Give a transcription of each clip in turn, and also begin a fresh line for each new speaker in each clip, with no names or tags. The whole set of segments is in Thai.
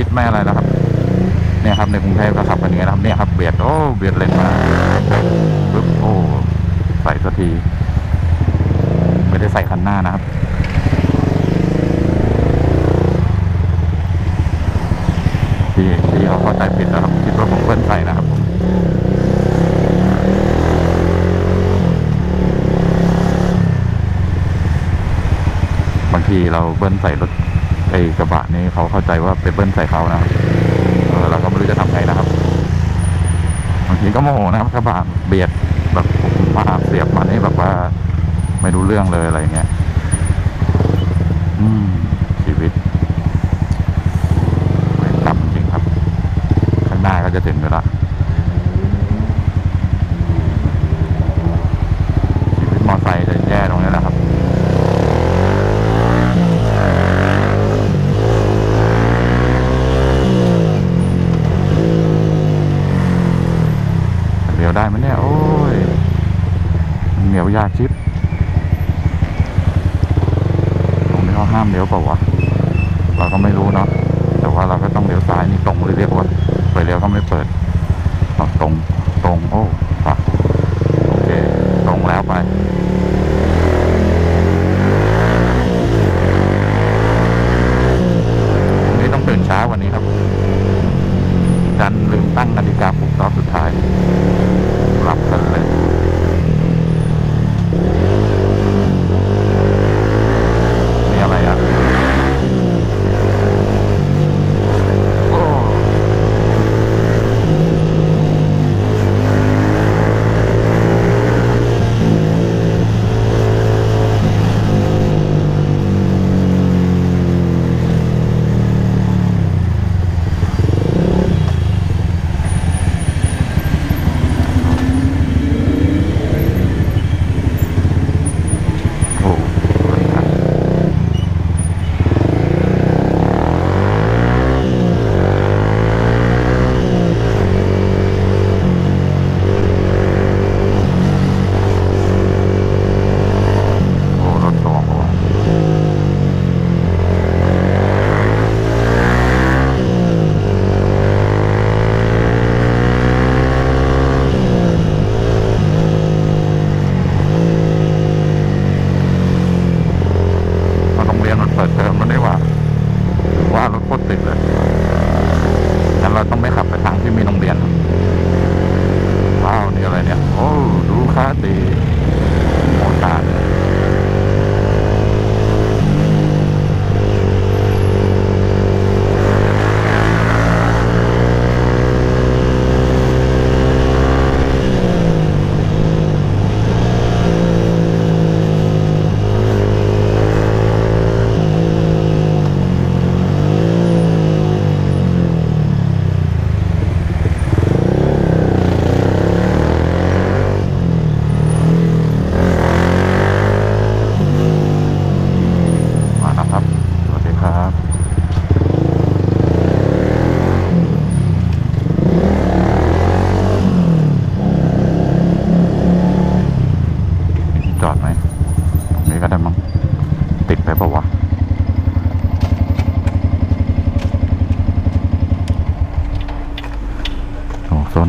ชิดไม่อะไรนะครับ เนี่ยครับในกรุงเทพก็ขับกันอย่างนี้นะครับเนี่ยครับเบียดโอ้เบียดเลนมาปึ๊บโอ้ใส่สักทีไม่ได้ใส่คันหน้านะครับพี่พี่เขาเข้าใจผิดแล้วครับคิดว่าผมเบิ้ลใส่นะครับบางทีเราเบิ้ลใส่รถ ไอ้กระบะนี่เขาเข้าใจว่าไปเบิ้ลใส่เขานะเราก็ไม่รู้จะทำไงนะครับบางทีก็โมโหนะครับกระบะเบียดแบบมาเสียบมานี่แบบว่า ไม่รู้เรื่องเลยอะไรเงี้ยอืมชีวิตเวรกรรมจริงครับ ข้างหน้าก็จะถึงอยู่ละชีวิตมอไซค์จะแย่ตรงนี้แหละครับ เลี้ยวได้ไหมเนี่ย โอ้ย เหนียวยากชิปตรงนี้เขาห้ามเลี้ยวเปล่าวะ เราก็ไม่รู้เนาะ แต่ว่าเราก็ต้องเลี้ยวซ้ายนี่ตรงหรือเรียกว่าไปเลี้ยวก็ไม่เปิดตรงตรงโอ้ปะโอเค ตรงแล้วไปนนี้ต้องตื่นเช้ากวันนี้ครับ ดันลืมตั้งนาฬิกาปลุกรอบสุดท้าย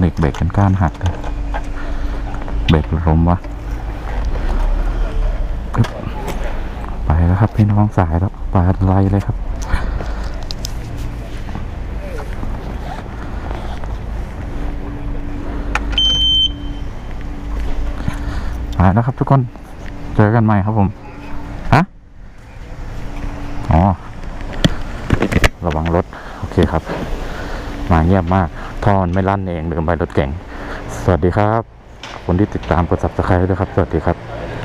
โอ้โซนิกเบรกกันก้านหักเลยเบรกล้มวะไปแล้วครับพี่น้องสายแล้วปาดไล่เลยครับไปแล้วครับทุกคนเจอกันใหม่ครับผมฮะอ๋อระวังรถ โอเคครับ มาเงียบมากท่อมันไม่ลั่นเองเดินไปรถเก่ง สวัสดีครับขอบคนที่ติดตามกด subscribe ด้วยครับ สวัสดีครับ